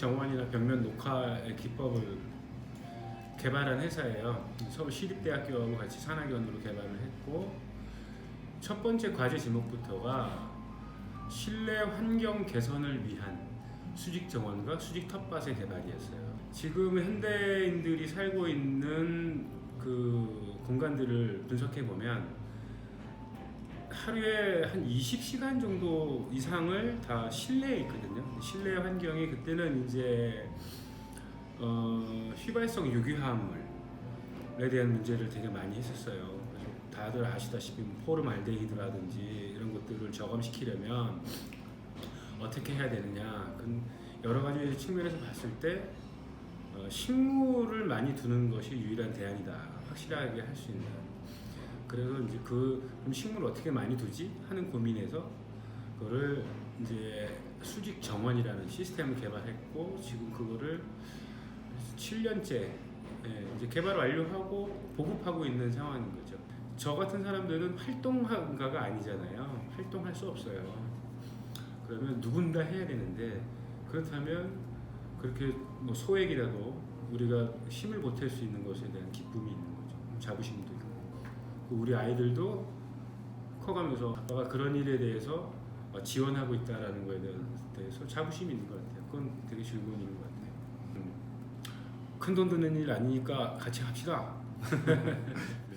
정원이나 벽면 녹화의 기법을 개발한 회사예요. 서울 시립대학교하고 같이 산학연으로 개발을 했고 첫 번째 과제 제목부터가 실내 환경 개선을 위한 수직 정원과 수직 텃밭의 개발이었어요. 지금 현대인들이 살고 있는 그 공간들을 분석해 보면 하루에 한 20시간 정도 이상을 다 실내에 있거든요. 실내 환경이 그때는 이제 어, 휘발성 유기화합물에 대한 문제를 되게 많이 했었어요. 다들 아시다시피 뭐 포름알데히드라든지 이런 것들을 저감시키려면 어떻게 해야 되느냐. 그 여러 가지 측면에서 봤을 때 어, 식물을 많이 두는 것이 유일한 대안이다. 확실하게 할 수 있는. 그래서 이제 그 그럼 식물 어떻게 많이 두지 하는 고민에서 그거를 이제 수직 정원이라는 시스템을 개발했고 지금 그거를 7년째 예, 이제 개발 완료하고 보급하고 있는 상황인 거죠. 저 같은 사람들은 활동가가 아니잖아요. 활동할 수 없어요. 그러면 누군가 해야 되는데 그렇다면 그렇게 뭐 소액이라도 우리가 힘을 보탤 수 있는 것에 대한 기쁨이 있는 거죠. 자부심도 우리 아이들도 커가면서 아빠가 그런 일에 대해서 어, 지원하고 있다라는 거에 대해서 자부심이 있는 것 같아요. 그건 되게 즐거운 일인 것 같아요. 큰 돈 드는 일 아니니까 같이 합시다.